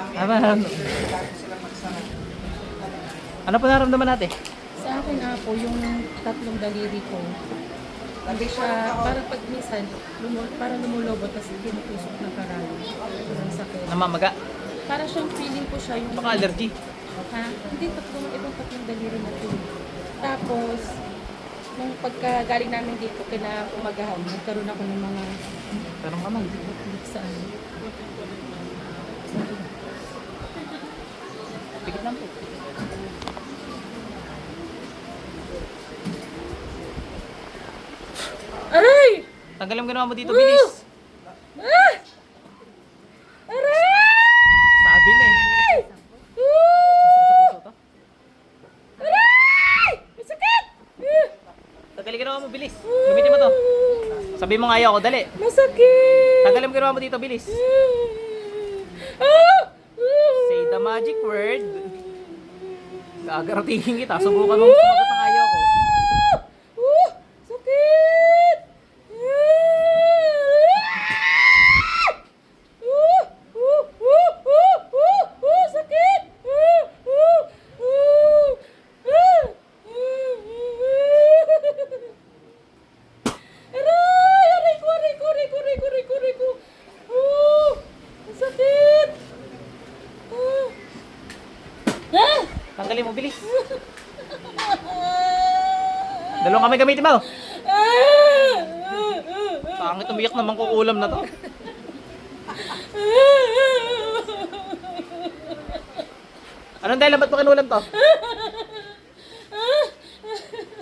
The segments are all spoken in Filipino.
Ano, ano, ano po naramdaman natin? Sa akin nga po, yung tatlong daliri ko, hindi siya, parang pag minsan, lumu, parang lumulobot, tapos pinutusok ng karami. Ang sakit. Namamaga. Para siyang feeling ko siya yung... Baka allergy. Ha? Hindi, tatlong, ibang tatlong daliri na to. Tapos, nung pagka galing namin dito, kinaumagahan, nagkaroon ako ng mga Tanong kamay. buklik sa ano. Pikit lang po. Aray! Tanggalin mo ginawa mo dito, bilis. Ah! Aray! Sabi na eh. Tanggalin ginawa mo, bilis. Gamitin mo to. Sabi mo nga ayaw ko, dali. Masakit! Tanggalin mo ginawa mo dito, bilis. Ah! Say the magic word. Gagaratingin kita. Subukan mo sumagot ng ayaw ko. Uh! Sakit! Uh! Uh! Uh! Uh! Uh! Uh! Sakit! Uh! Uh! Uh! Uh! Aray! Aray ko! Aray ko! Aray ko! Aray ko! Aray ko! Aray ko! Uh! Ang sakit! Ah! Ah! Tanggalin mo, bilis. Dalawang kami gamitin mo. Pangit umiyak naman ko ulam na to. Anong dahilan? Ba't mo kinulam to?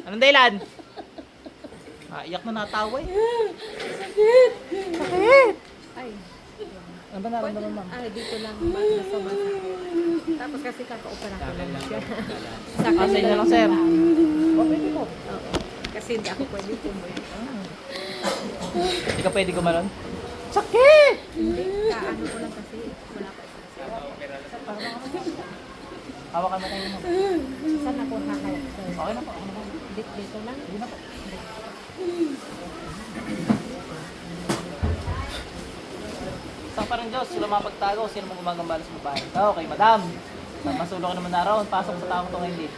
Anong dahilan? Ah, iyak na natawa eh. Sakit! Sakit! Ay, Ano ba naramdaman mo? ah, dito lang ba na sumasakit. Tapos kasi kaka-opera ko lang siya. Sa inyo lang, sir. Oh, pwede po. Oo. Kasi hindi ako pwede tumuloy. Hindi ka pwede gumanon? Sakit! Hindi, kaano ko lang kasi wala pa Hawakan mo tayo mo. Saan ako ko? Okay na po. Okay na po. Dito, dito lang? Hindi na po. Isang parang Diyos, sila mapagtago, sino mo gumagambala sa babae. Ah, Okay, madam. Sa masulo ka naman na raw, pasok sa tao to ngayon.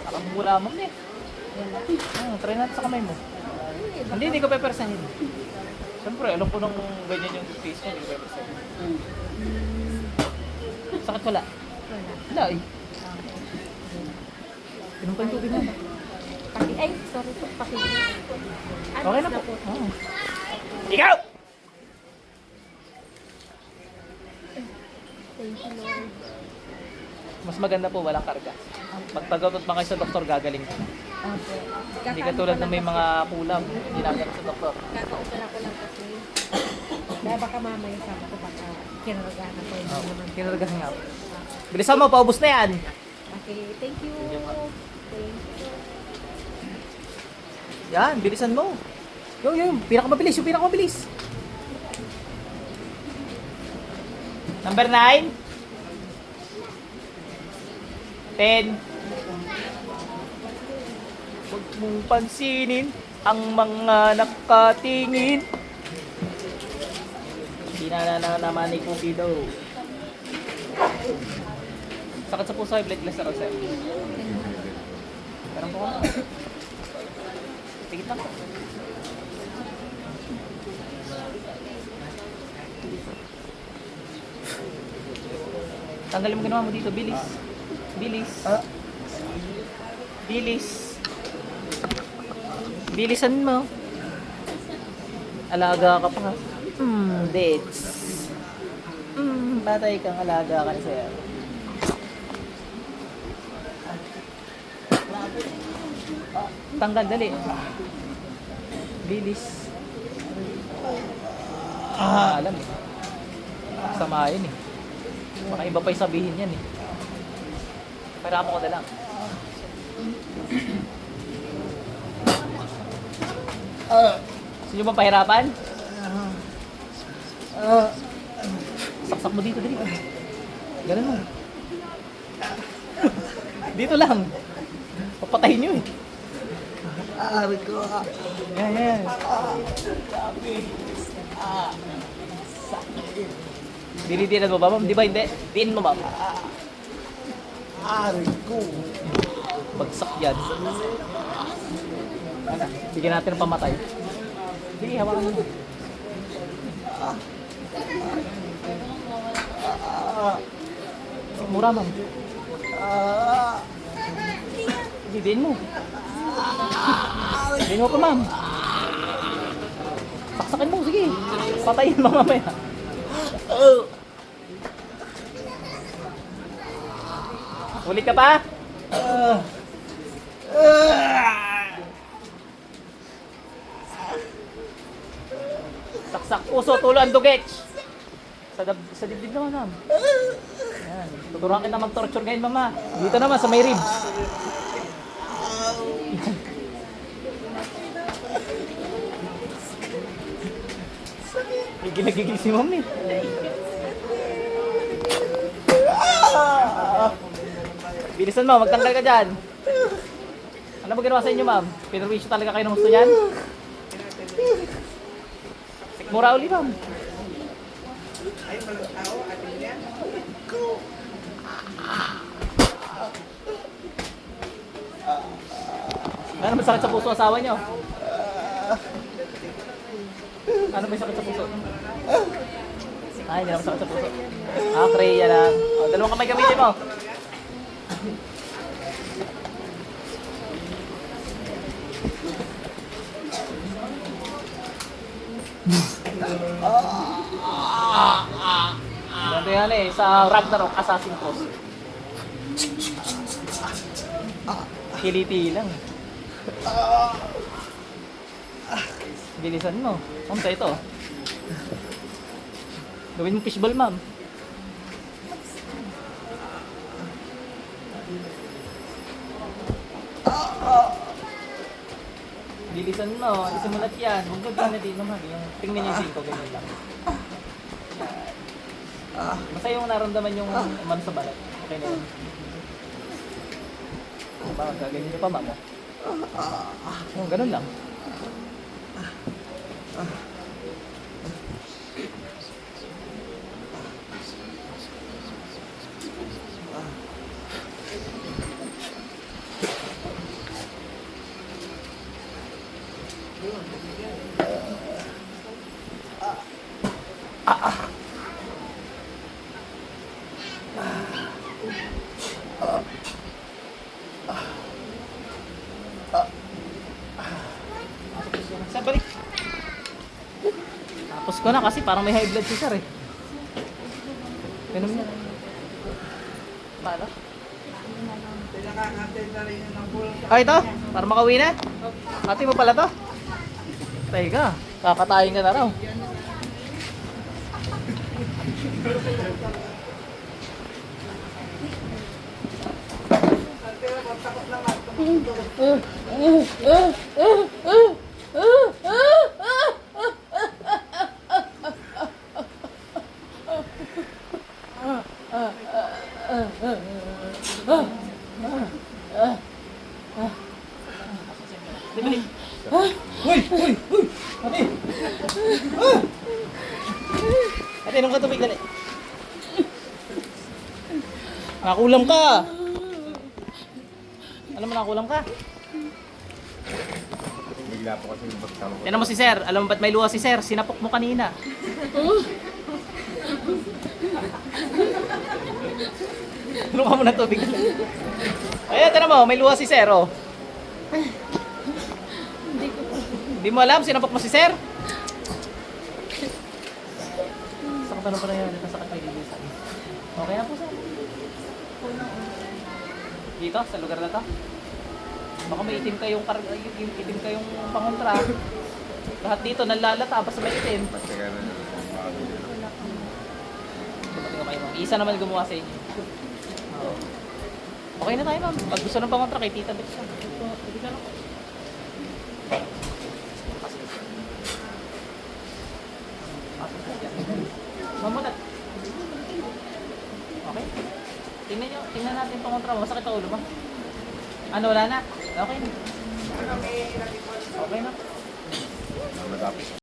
Saka mura mo eh. Hmm, try natin sa kamay mo. Hindi, Hindi, hindi ko pepersahin. Siyempre, alam ko nung ganyan yung face mo, hindi ko pepersahin. Sakit wala. Wala. Eh. Pinom pa yung tubig mo. Paki, ay, sorry po, paki. Okay na po. Oh. Ikaw! Thank you, Lord. Mas maganda po, walang karga. Magpagatot pa kayo sa doktor, gagaling. Okay. Hindi katulad na may mga kulam, ginagawa sa doktor. Kaka-opera ko lang kasi. Dahil baka mamaya sa ko baka kinaragahan ako. Hindi Oh, naman. kinaragahan nga. Bilisan mo, paubos na yan. Okay, thank you. Thank you, ma'am. Thank you. Yan, bilisan mo. Yung, yung, pinakamabilis, yung pinakamabilis. Number 9. 10. Huwag mong pansinin ang mga nakatingin. Hindi na na naman ni Cookie daw. Sakit sa puso ay blood glass na raw, sir. Parang po ako. Tigit lang po. Tanggalin mo ginawa mo dito, bilis. Bilis. Bilis. Bilisan mo. Alaga ka pa. Hmm, dates. Hmm, batay kang alaga ka na sa'yo. Tanggal, dali. Bilis. Ah, alam eh. Sama yun eh. Baka iba pa yung sabihin yan eh. Mo ko na lang. Gusto nyo bang pahirapan? Saksak mo dito, dali. Ganun mo. dito lang. Papatayin nyo eh. Ari ko. Yan, yan. Dinidinan mo ba, ma'am? Di ba hindi? Diin mo, ma'am. Aray ko. Bagsak yan. Ano? Bigyan natin ng pamatay. Sige, hawakan mo. Mura, ma'am. Sige, diin mo. Diin mo pa, ma'am. Saksakin mo, sige. Patayin mo mamaya. oh. Ulit ka pa? Saksak puso, tulo ang dugets. Sa, dab sa dibdib naman, ma'am. Yan. Tuturuan kita mag-torture ngayon, mama. Dito naman, sa may ribs. Gigil na gigil si ma'am Bilisan mo, magtanggal ka dyan. Ano ba ginawa sa inyo, ma'am? Pinurwisyo talaga kayo ng gusto niyan? Sikmura uli, ma'am. Ano may sakit sa puso asawa niyo? Ano may sakit sa puso? Ay, hindi naman sakit sa puso. Ah, Freya lang. O, dalawang kamay gamitin mo. Ganito yan eh, sa Ragnarok Assassin Cross. Kiliti lang. Bilisan mo. Sa ito. Gawin mo fishball, ma'am. Bilisan mo. Isimulat yan. Huwag mo na din naman. Yung tingnan yung ko, ganyan lang. Yan. Basta yung naramdaman yung umano sa balat. Okay na yun. Ba, gaganyan niyo pa, ma'am. oh. Oh, ganun lang. Sir, balik. Tapos ko na kasi parang may high blood si sir eh. Ganun yan. Paano? Ah, ito? Para makauwi na? Ate mo pala to? Teka, kakatayin ka na raw. Di Ate, nung ka tubig, dali. Nakakulam ka! Alam mo nakakulam ka? Bigla po kasi yung pagtalo ko. Tignan mo si Sir. Alam mo ba't may luha si Sir? Sinapok mo kanina. Ano ka muna tubig? Ayan, tignan mo. May luha si Sir, oh. Hindi ko po. Hindi mo alam, sinapok mo si Sir? Sakit na pa na. Ito sakit may lilisan. Okay na po, Sir. Dito, sa lugar na to? Baka may itim kayong, kar- yung itim kayong pangontra. Lahat dito nalalata, basta may itim. Teka na. Ma'am. Isa naman gumawa sa inyo. Okay na tayo, ma'am. Pag gusto ng pangontra, kay Tita Beth siya. Pwede ka lang. Ma'am, mulat. Okay. Tingnan nyo, tingnan mo. Masakit ang ulo mo. Ano, wala na? Okay na. Okay na.